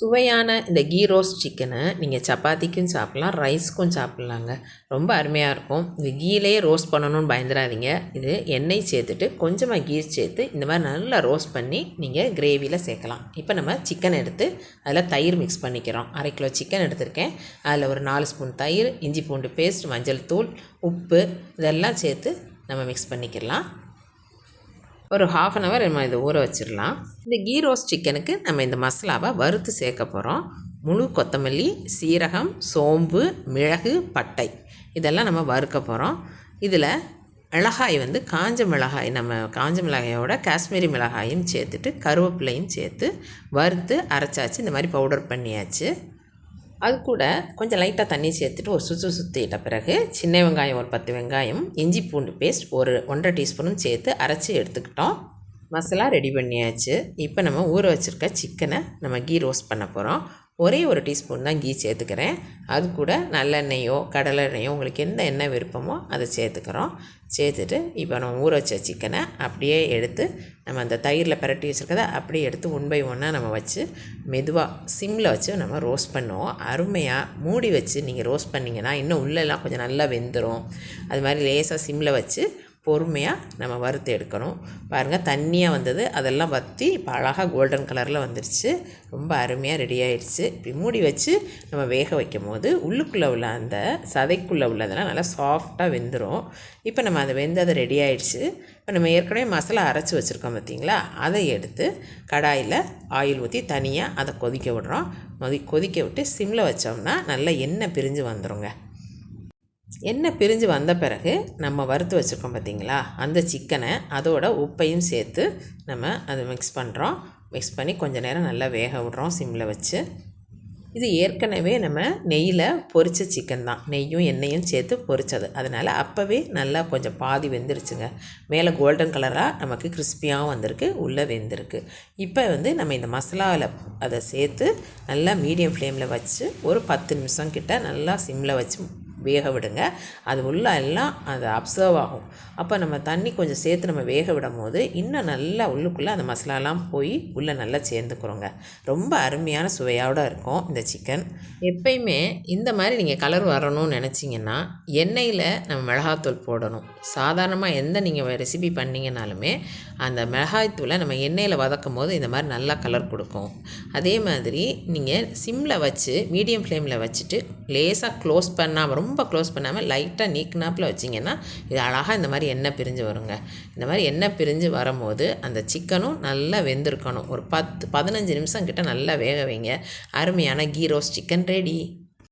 சுவையான இந்த key roast சிக்கனை நீங்கள் சப்பாத்திக்கும் சாப்பிட்லாம் ரைஸ்க்கும் சாப்பிட்லாங்க. ரொம்ப அருமையாக இருக்கும். இது கீலே ரோஸ்ட் பண்ணணும்னு பயந்துடாதீங்க. இது எண்ணெய் சேர்த்துட்டு கொஞ்சமாக கீ சேர்த்து இந்த மாதிரி நல்லா ரோஸ்ட் பண்ணி நீங்கள் கிரேவியில் சேர்க்கலாம். இப்போ நம்ம சிக்கன் எடுத்து அதில் தயிர் மிக்ஸ் பண்ணிக்கிறோம். அரை கிலோ சிக்கன் எடுத்திருக்கேன். அதில் ஒரு நாலு ஸ்பூன் தயிர் இஞ்சி பூண்டு பேஸ்ட் மஞ்சள் தூள் உப்பு இதெல்லாம் சேர்த்து நம்ம மிக்ஸ் பண்ணிக்கலாம். ஒரு ஹாஃப் அன் ஹவர் நம்ம இதை ஊற வச்சிடலாம். இந்த கீ ரோஸ்ட் சிக்கனுக்கு நம்ம இந்த மசாலாவை வறுத்து சேர்க்க போகிறோம் முழு கொத்தமல்லி சீரகம் சோம்பு மிளகு பட்டை. இதெல்லாம் நம்ம வறுக்க போகிறோம் இதில் மிளகாய் வந்து காஞ்ச மிளகாய் நம்ம காஞ்ச மிளகாயோட காஷ்மீரி மிளகாயும் சேர்த்துட்டு கருவேப்பிலையும் சேர்த்து வறுத்து அரைச்சாச்சு. இந்த மாதிரி பவுடர் பண்ணியாச்சு. அது கூட கொஞ்சம் லைட்டாக தண்ணி சேர்த்துட்டு ஒரு சுற்று சுற்றிட்ட பிறகு சின்ன வெங்காயம் ஒரு பத்து வெங்காயம் இஞ்சி பூண்டு பேஸ்ட் ஒரு ஒன்றரை டீஸ்பூனும் சேர்த்து அரைச்சி எடுத்துக்கிட்டோம். மசாலா ரெடி பண்ணியாச்சு. இப்போ நம்ம ஊற வச்சுருக்க சிக்கனை நம்ம கீ ரோஸ்ட் பண்ண போகிறோம் ஒரே ஒரு டீஸ்பூன் தான் கீ சேர்த்துக்கிறேன். அது கூட நல்லெண்ணெயோ கடலை எண்ணெயோ உங்களுக்கு எந்த எண்ணெய் விருப்பமோ அதை சேர்த்துக்கிறோம். சேர்த்துட்டு இப்போ நம்ம ஊற வச்ச சிக்கனை அப்படியே எடுத்து நம்ம அந்த தயிரில் பிரட்டி வச்சுருக்கதை அப்படியே எடுத்து ஒன் பை ஒன்னாக நம்ம வச்சு மெதுவாக சிம்மில் வச்சு நம்ம ரோஸ்ட் பண்ணுவோம். அருமையாக மூடி வச்சு நீங்கள் ரோஸ்ட் பண்ணிங்கன்னா இன்னும் உள்ளெல்லாம் கொஞ்சம் நல்லா வெந்துடும் அது மாதிரி லேசாக சிம்மில் வச்சு பொறுமையாக நம்ம வறுத்து எடுக்கணும். பாருங்கள் தண்ணியாக வந்தது. அதெல்லாம் வற்றி இப்போ அழகாக கோல்டன் கலரில் வந்துடுச்சு ரொம்ப அருமையாக ரெடி ஆயிடுச்சு இப்படி மூடி வச்சு நம்ம வேக வைக்கும் போது உள்ளுக்குள்ளே உள்ள அந்த சதைக்குள்ளே உள்ளதெல்லாம் நல்லா சாஃப்டாக வெந்துடும் இப்போ நம்ம அதை வெந்தது ரெடி ஆயிடுச்சு இப்போ நம்ம ஏற்கனவே மசாலா அரைச்சி வச்சுருக்கோம் பார்த்தீங்களா அதை எடுத்து கடாயில் ஆயில் ஊற்றி தனியாக அதை கொதிக்க விடுறோம். கொதிக்க விட்டு சிம்மில் வச்சோம்னா நல்லா எண்ணெய் பிரிஞ்சு வந்துடுங்க எண்ணெய் பிரிஞ்சு வந்த பிறகு நம்ம வறுத்து வச்சுருக்கோம் பார்த்தீங்களா? அந்த சிக்கனை அதோட உப்பையும் சேர்த்து நம்ம அதை மிக்ஸ் பண்ணுறோம் மிக்ஸ் பண்ணி கொஞ்சம் நேரம் நல்லா வேக விடுறோம் சிம்மில் வச்சு. இது ஏற்கனவே நம்ம நெய்யில் பொரித்த சிக்கன் தான். நெய்யும் எண்ணெயும் சேர்த்து பொரித்தது அதனால் அப்போவே நல்லா கொஞ்சம் பாதி வெந்துருச்சுங்க. மேலே கோல்டன் கலராக நமக்கு கிறிஸ்பியாகவும் வந்திருக்கு உள்ளே வெந்திருக்கு. இப்போ வந்து நம்ம இந்த மசாலாவில் அதை சேர்த்து நல்லா மீடியம் ஃப்ளேமில் வச்சு ஒரு பத்து நிமிஷம் கிட்ட நல்லா சிம்மில் வச்சு வேக விடுங்க அது உள்ள எல்லாம் அது அப்சர்வ் ஆகும். அப்போ நம்ம தண்ணி கொஞ்சம் சேர்த்து நம்ம வேக விடும் போது இன்னும் நல்லா உள்ளுக்குள்ளே அந்த மசாலாலாம் போய் உள்ளே நல்லா சேர்ந்துக்கிறோங்க ரொம்ப அருமையான சுவையோடு இருக்கும் இந்த சிக்கன் எப்பயுமே இந்த மாதிரி நீங்கள் கலர் வரணும்னு நினச்சிங்கன்னா எண்ணெயில் நம்ம மிளகாத்தூள் போடணும். சாதாரணமாக எந்த நீங்கள் ரெசிபி பண்ணிங்கனாலுமே அந்த மிளகாய்த்தூளை நம்ம எண்ணெயில் வதக்கும் போது இந்த மாதிரி நல்லா கலர் கொடுக்கும். அதே மாதிரி நீங்கள் சிம்மில் வச்சு மீடியம் ஃப்ளேமில் வச்சுட்டு லேசாக க்ளோஸ் பண்ணாமல் ரொம்ப க்ளோஸ் பண்ணாமல் லைட்டாக நீக்கினாப்பில் வச்சிங்கன்னா இது அழகாக இந்த மாதிரி எண்ணெய் பிரிஞ்சு வருங்க. இந்த மாதிரி எண்ணெய் பிரிஞ்சு வரும்போது அந்த சிக்கனும் நல்லா வெந்திருக்கணும். ஒரு பத்து பதினஞ்சு நிமிஷம் கிட்ட நல்லா வேக வைங்க. அருமையான கீ ரோஸ் சிக்கன் ரெடி.